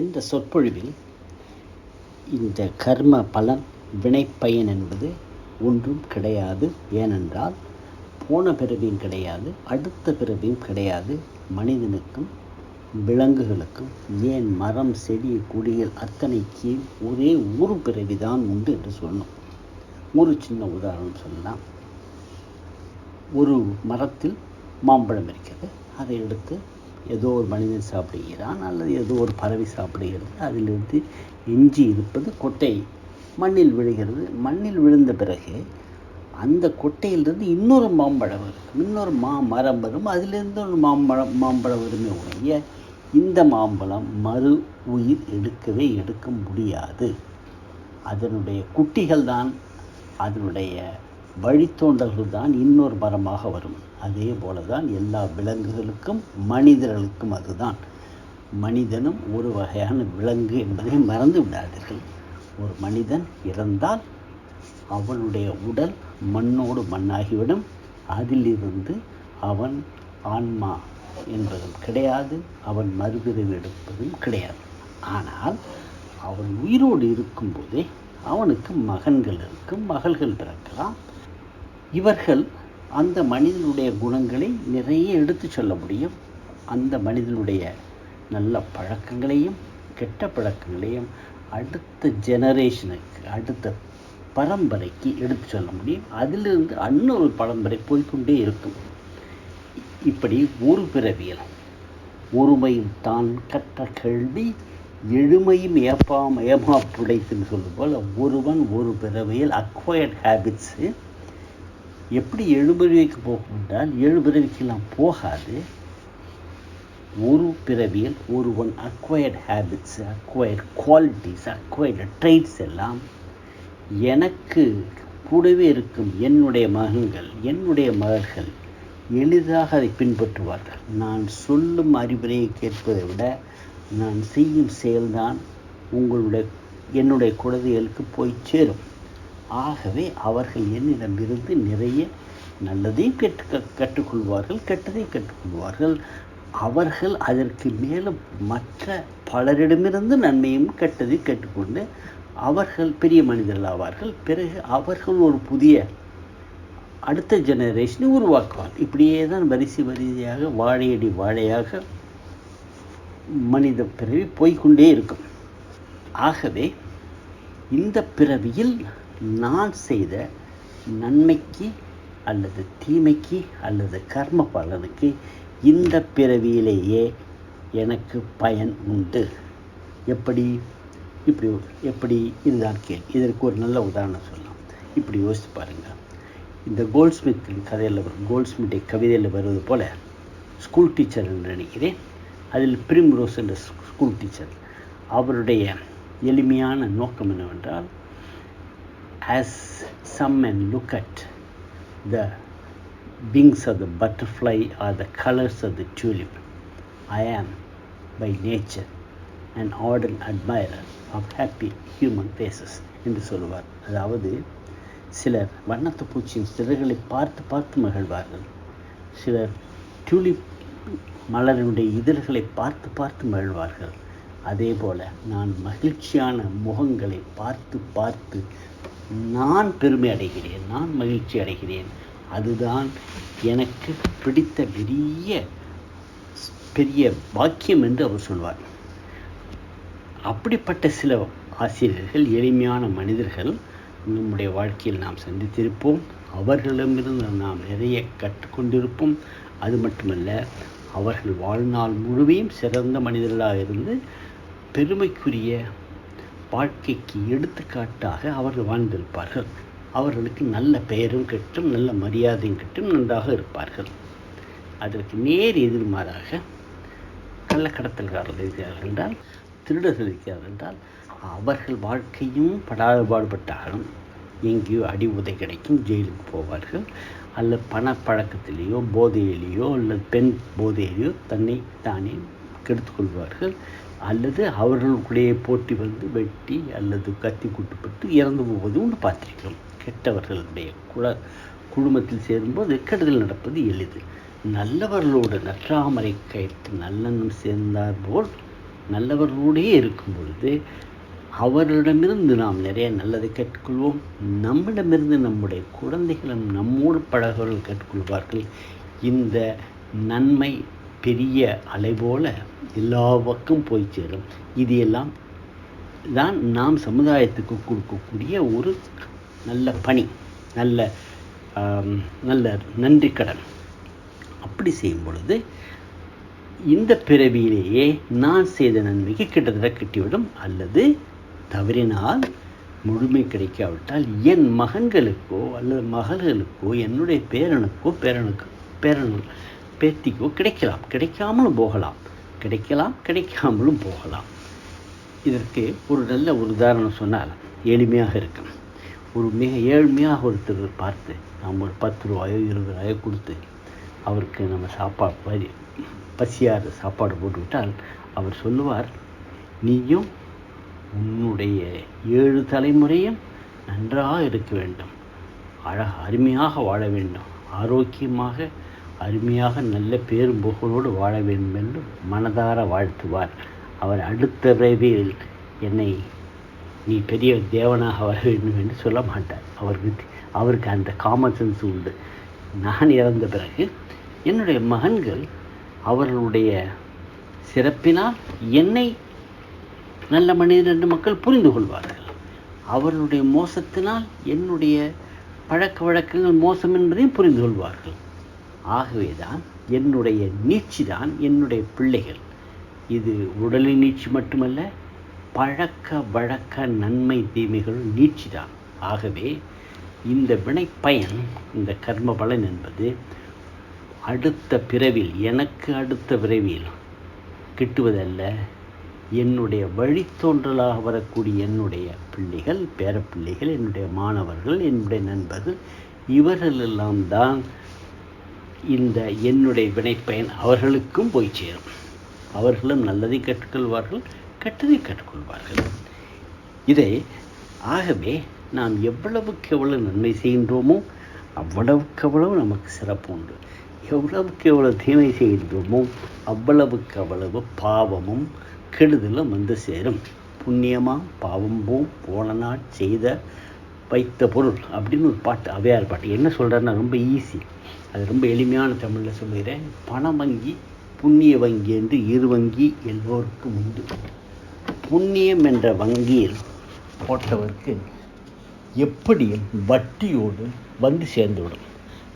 சென்ற சொற்பொழிவில் இந்த கர்ம பலன் வினைப்பயன் என்பது ஒன்றும் கிடையாது. ஏனென்றால் போன பிறவியும் கிடையாது அடுத்த பிறவியும் கிடையாது. மனிதனுக்கும் விலங்குகளுக்கும் ஏன் மரம் செடி கொடிகள் அத்தனைக்கு ஒரே ஒரு பிறவிதான் உண்டு என்று சொன்னோம். ஒரு சின்ன உதாரணம் சொல்லலாம். ஒரு மரத்தில் மாம்பழம் இருக்கிறது. அதை எடுத்து ஏதோ ஒரு மனிதன் சாப்பிடுகிறான் அல்லது ஏதோ ஒரு பறவை சாப்பிடுகிறது. அதிலிருந்து எஞ்சி இருப்பது கொட்டை. மண்ணில் விழுகிறது. மண்ணில் விழுந்த பிறகு அந்த கொட்டையிலிருந்து இன்னொரு மாம்பழம் வரும். இன்னொரு மா மரம் வரும். அதிலிருந்து ஒரு மாம்பழம் மாம்பழம் வருமே ஒழிய இந்த மாம்பழம் மறு உயிர் எடுக்கவே எடுக்க முடியாது. அதனுடைய குட்டிகள் தான் அதனுடைய வழித்தோண்டல்கள் தான் இன்னொரு மரமாக வரும். அதே போல தான் எல்லா விலங்குகளுக்கும் மனிதர்களுக்கும் அதுதான். மனிதனும் ஒரு வகையான விலங்கு என்பதை மறந்து விடாதீர்கள். ஒரு மனிதன் இறந்தால் அவனுடைய உடல் மண்ணோடு மண்ணாகிவிடும். அதிலிருந்து அவன் ஆன்மா என்பதும் கிடையாது அவன் மறுபிறவி எடுப்பதும் கிடையாது. ஆனால் அவன் உயிரோடு இருக்கும்போதே அவனுக்கு மகன்கள் இருக்கும் மகள்கள் பிறக்கலாம். இவர்கள் அந்த மனிதனுடைய குணங்களை நிறைய எடுத்து சொல்ல முடியும். அந்த மனிதனுடைய நல்ல பழக்கங்களையும் கெட்ட பழக்கங்களையும் அடுத்த ஜெனரேஷனுக்கு அடுத்த பரம்பரைக்கு எடுத்து சொல்ல முடியும். அதிலிருந்து அன்னொரு பரம்பரை போய்க்கொண்டே இருக்கும். இப்படி ஒரு பிறவியல் ஒருமையும் தான் கற்ற கேள்வி எழுமையும் ஏப்பாம் ஏமா புடைத்துன்னு சொல்லும் போல் ஒருவன் ஒரு பிறவியில் அக்வயர்ட் ஹேபிட்ஸு எப்படி ஏழு பிறவிக்கு போகும் என்றால் ஏழு பிறவிக்கெல்லாம் போகாது. ஒரு பிறவியில் ஒருவன் acquired habits acquired qualities acquired traits எல்லாம் எனக்கு கூடவே இருக்கும் என்னுடைய மகன்கள் என்னுடைய மகள்கள் எளிதாக அதை பின்பற்றுவார்கள். நான் சொல்லும் அறிவுரையை கேட்பதை விட நான் செய்யும் செயல்தான் உங்களுடைய என்னுடைய குழந்தைகளுக்கு போய் சேரும். ஆகவே அவர்கள் என்னிடமிருந்து நிறைய நல்லதையும் கற்று கற்றுக்கொள்வார்கள் கெட்டதையும் கற்றுக்கொள்வார்கள். அவர்கள் அதற்கு மேலும் மற்ற பலரிடமிருந்து நன்மையும் கெட்டதையும் கற்றுக்கொண்டு அவர்கள் பெரிய மனிதர்கள் ஆவார்கள். பிறகு அவர்கள் ஒரு புதிய அடுத்த ஜெனரேஷனை உருவாக்குவார் இப்படியே தான் வரிசை வரிசையாக வாழையடி வாழையாக மனித பிறவி போய்கொண்டே இருக்கும். ஆகவே இந்த பிறவியில் நான் செய்த நன்மைக்கு அல்லது தீமைக்கு அல்லது கர்ம பலனுக்கு இந்த பிறவியிலேயே எனக்கு பயன் உண்டு. எப்படி? இப்படி எப்படி? இதுதான் கேள்வி. இதற்கு ஒரு நல்ல உதாரணம் சொல்லலாம். இப்படி யோசித்து பாருங்கள் இந்த கோல்ட்ஸ்மித்தின் கதையில் வரும் கோல்ட்ஸ்மித்தை கவிதையில் வருவது போல் ஸ்கூல் டீச்சர் என்று நினைக்கிறேன். அதில் பிரிம் ரோஸ் என்ற ஸ்கூல் டீச்சர் அவருடைய எளிமையான நோக்கம் என்னவென்றால் as some men look at the wings of the butterfly or the colors of the tulip, I am by nature an ardent admirer of happy human faces என்று சொல்லுவார். அதாவது சிலர் வண்ணத்து பூச்சியின் சிறகுகளை பார்த்து பார்த்து மகிழ்வார்கள். சிலர் டியூலிப் மலரினுடைய இதழ்களை பார்த்து பார்த்து மகிழ்வார்கள். அதே போல நான் மகிழ்ச்சியான முகங்களை பார்த்து பார்த்து நான் பெருமை அடைகிறேன் நான் மகிழ்ச்சி அடைகிறேன். அதுதான் எனக்கு பிடித்த பெரிய பெரிய பாக்கியம் என்று அவர் சொல்வார். அப்படிப்பட்ட சில ஆசிரியர்கள் எளிமையான மனிதர்கள் நம்முடைய வாழ்க்கையில் நாம் சந்தித்திருப்போம். அவர்களிடமிருந்து நாம் நிறைய கற்றுக்கொண்டிருப்போம். அது மட்டுமல்ல அவர்கள் வாழ்நாள் முழுவையும் சிறந்த மனிதர்களாக இருந்து பெருமைக்குரிய வாழ்க்கைக்கு எடுத்துக்காட்டாக அவர்கள் வாழ்ந்திருப்பார்கள். அவர்களுக்கு நல்ல பெயரும் கிட்டும் நல்ல மரியாதையும் கிட்டும் நன்றாக இருப்பார்கள். அதற்கு நேர் எதிர்மாறாக கள்ளக்கடத்தல்காரர்கள் இருக்கிறார்கள் என்றால் திருடர்கள் இருக்கிறார் என்றால் அவர்கள் வாழ்க்கையும் படாத பாடுபட்டாலும் எங்கேயோ அடி உதை கிடைக்கும் ஜெயிலுக்கு போவார்கள். அல்லது பணப்பழக்கத்திலேயோ போதையிலேயோ அல்லது பெண் போதையிலேயோ தன்னை தானே கெடுத்துக்கொள்வார்கள் அல்லது அவர்களுக்குள்ளேயே போட்டி வந்து வெட்டி அல்லது கத்தி குட்டுப்பட்டு இறந்து போவது ஒன்று பார்த்திருக்கிறோம். கெட்டவர்களுடைய குல குடும்பத்தில் சேரும்போது கெடுதல் நடப்பது எளிது. நல்லவர்களோடு நற்றாமரை கயிற்று நல்லெண்ணம் சேர்ந்தார் போல் நல்லவர்களோடையே இருக்கும் பொழுது அவர்களிடமிருந்து நாம் நிறைய நல்லதை கற்றுக்கொள்வோம். நம்மிடமிருந்து நம்முடைய குழந்தைகளும் நம்மோடு பழகவர்கள் கற்றுக்கொள்வார்கள். இந்த நன்மை பெரிய அலை போல் எல்லா பக்கம் போய் சேரும். இது எல்லாம் தான் நாம் சமுதாயத்துக்கு கொடுக்கக்கூடிய ஒரு நல்ல பணி நல்ல நல்ல நன்றி கடன். அப்படி செய்யும் பொழுது இந்த பிறவியிலேயே நான் செய்த நன்மைக்கு கிட்டத்தட்ட கிட்டிவிடும் அல்லது தவறினால் முழுமை கிடைக்காவிட்டால் என் மகன்களுக்கோ அல்லது மகள்களுக்கோ என்னுடைய பேரனுக்கோ பேரனுக்கு பேரன் பேத்திக்கோ கிடைக்கலாம். கிடைக்காமலும் போகலாம். கிடைக்கலாம் கிடைக்காமலும் போகலாம். இதற்கு ஒரு நல்ல ஒரு உதாரணம் சொன்னால் எளிமையாக இருக்கும். ஒரு மிக ஏழ்மையாக ஒருத்தர் பார்த்து நாம் ஒரு பத்து ரூபாயோ இருபது ரூபாயோ கொடுத்து அவருக்கு நம்ம சாப்பாடு வரி பசியார சாப்பாடு போட்டுவிட்டால் அவர் சொல்லுவார் நீயும் உன்னுடைய ஏழு தலைமுறையும் நன்றாக இருக்க வேண்டும். அழக அருமையாக வாழ வேண்டும். ஆரோக்கியமாக அருமையாக நல்ல பேரும் புகழோடு வாழ வேண்டும் என்று மனதார வாழ்த்துவார். அவர் அடுத்த விரைவில் என்னை நீ பெரிய தேவனாக வர வேண்டும் என்று சொல்ல மாட்டார். அவருக்கு அவருக்கு அந்த காமன் சென்ஸ் உண்டு. நான் இறந்த பிறகு என்னுடைய மகன்கள் அவர்களுடைய சிறப்பினால் என்னை நல்ல மனிதன் என்று மக்கள் புரிந்து கொள்வார்கள். அவர்களுடைய மோசத்தினால் என்னுடைய பழக்க வழக்கங்கள் மோசம் என்பதையும் புரிந்து கொள்வார்கள். ஆகவேதான் என்னுடைய நீட்சி தான் என்னுடைய பிள்ளைகள். இது உடலின் நீட்சி மட்டுமல்ல பழக்க வழக்க நன்மை தீமைகள் நீட்சி தான் ஆகவே இந்த வினைப்பயன் இந்த கர்ம பலன் என்பது அடுத்த பிறவில் எனக்கு அடுத்த பிறவியில் கிட்டுவதல்ல. என்னுடைய வழித்தோன்றலாக வரக்கூடிய என்னுடைய பிள்ளைகள் பேரப்பிள்ளைகள் என்னுடைய மாணவர்கள் என்னுடைய நண்பர்கள் இவர்களெல்லாம் தான் இந்த என்னுடைய வினைப்பயன் அவர்களுக்கும் போய் சேரும். அவர்களும் நல்லதை கற்றுக்கொள்வார்கள் கெட்டதை கற்றுக்கொள்வார்கள். இதை ஆகவே நாம் எவ்வளவுக்கு எவ்வளவு நன்மை செய்கின்றோமோ அவ்வளவுக்கு அவ்வளவு நமக்கு சிறப்பு உண்டு. எவ்வளவுக்கு எவ்வளவு தீமை செய்கின்றோமோ அவ்வளவுக்கு அவ்வளவு பாவமும் கெடுதலும் வந்து சேரும். புண்ணியமாம் பாவம்போம் போன நாள் செய்த வைத்த பொருள் அப்படின்னு ஒரு பாட்டு அவையார் பாட்டு. என்ன சொல்கிறேன்னா ரொம்ப ஈஸி அது ரொம்ப எளிமையான தமிழில் சொல்லுகிறேன் பண வங்கி புண்ணிய வங்கி என்று இரு வங்கி எல்லோருக்கும் உண்டு. புண்ணியம் என்ற வங்கியில் போட்டவருக்கு எப்படியும் வட்டியோடு வந்து சேர்ந்துவிடும்.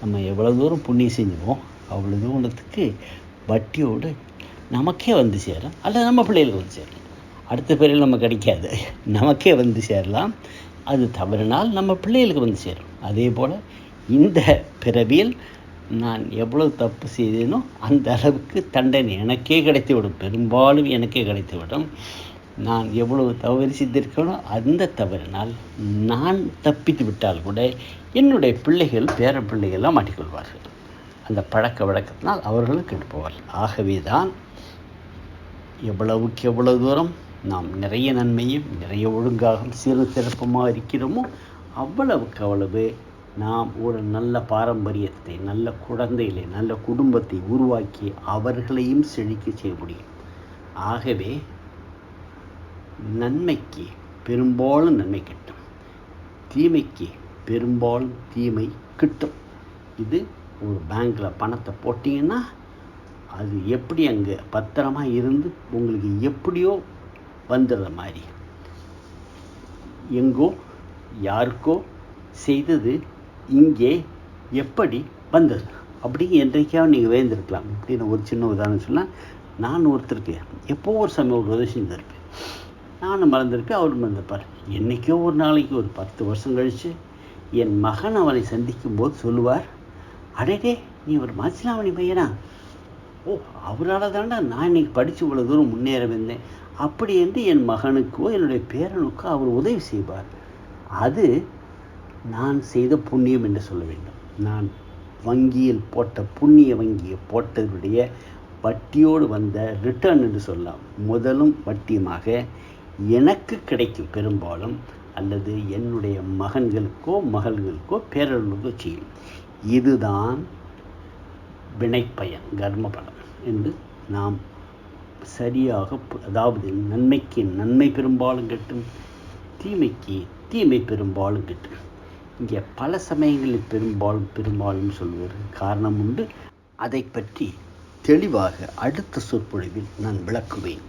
நம்ம எவ்வளோ தூரம் புண்ணியம் செஞ்சுவோம் அவ்வளோ தூரத்துக்கு வட்டியோடு நமக்கே வந்து சேரும். அல்லது நம்ம பிள்ளைகளுக்கு வந்து சேரும். அடுத்த பிறகு நம்ம கிடைக்காது. நமக்கே வந்து சேரலாம். அது தவறினால் நம்ம பிள்ளைகளுக்கு வந்து சேரும். அதே போல் இந்த பிறவியில் நான் எவ்வளவு தப்பு செய்தேனோ அந்த அளவுக்கு தண்டனை எனக்கே கிடைத்துவிடும். பெரும்பாலும் எனக்கே கிடைத்துவிடும். நான் எவ்வளவு தவறு செய்திருக்கேனோ அந்த தவறினால் நான் தப்பித்து விட்டால் கூட என்னுடைய பிள்ளைகள் பேர பிள்ளைகள்லாம் மாட்டிக்கொள்வார்கள். அந்த பழக்க வழக்கத்தினால் அவர்களும் கெட்டு போவார்கள். ஆகவே தான் எவ்வளவுக்கு எவ்வளவு தூரம் நாம் நிறைய நன்மையும் நிறைய ஒழுங்காக சிறு சிறப்புமாக இருக்கிறோமோ அவ்வளவுக்கு அவ்வளவு நாம் ஒரு நல்ல பாரம்பரியத்தை நல்ல குழந்தைகளை நல்ல குடும்பத்தை உருவாக்கி அவர்களையும் செழிக்க செய்ய முடியும். ஆகவே நன்மைக்கு பெரும்பாலும் நன்மை கிட்டும். தீமைக்கு பெரும்பாலும் தீமை கிட்டும். இது ஒரு பேங்க்கில் பணத்தை போட்டிங்கன்னா அது எப்படி அங்கே பத்திரமா இருந்து உங்களுக்கு எப்படியோ வந்துடுற மாதிரி. எங்கோ யாருக்கோ செய்தது இங்கே எப்படி வந்தது? அப்படி என்றைக்காவது நீங்கள் வேந்திருக்கலாம் அப்படின்னு ஒரு சின்ன உதாரணம் சொன்னால் நான் ஒருத்தருக்கு எப்போ ஒரு சமயம் ஒரு உதவி செஞ்சிருப்பேன். நானும் மறந்துருக்கேன் அவரும் மறந்துருப்பார். என்றைக்கோ ஒரு நாளைக்கு ஒரு பத்து வருஷம் கழித்து என் மகன் அவனை சந்திக்கும் போது சொல்லுவார் அடடே நீ ஒரு மாசிலாமணி பையனா? ஓ அவரால் தாண்டா நான் இன்னைக்கு படித்து இவ்வளோ தூரம் முன்னேற வந்தேன். அப்படி என்று என் மகனுக்கோ என்னுடைய பேரனுக்கோ அவர் உதவி செய்வார். அது நான் செய்த புண்ணியம் என்று சொல்ல வேண்டும். நான் வங்கியில் போட்ட புண்ணிய வங்கியை போட்டதுடைய வட்டியோடு வந்த ரிட்டர்ன் என்று சொல்லலாம். முதலும் வட்டியுமாக எனக்கு கிடைக்கும் பெரும்பாலும் அல்லது என்னுடைய மகன்களுக்கோ மகள்களுக்கோ பேரர்களுக்கோ செய்யும். இதுதான் வினைப்பயன் கர்மபலம் என்று நாம் சரியாக அதாவது நன்மைக்கு நன்மை பெரும்பாலும் கட்டும் தீமைக்கு தீமை பெரும்பாலும் கட்டும். இங்கே பல சமயங்களில் பெரும்பாலும் பெரும்பாலும் சொல்வது காரணம் உண்டு. அதை பற்றி தெளிவாக அடுத்த சொற்பொழிவில் நான் விளக்குவேன்.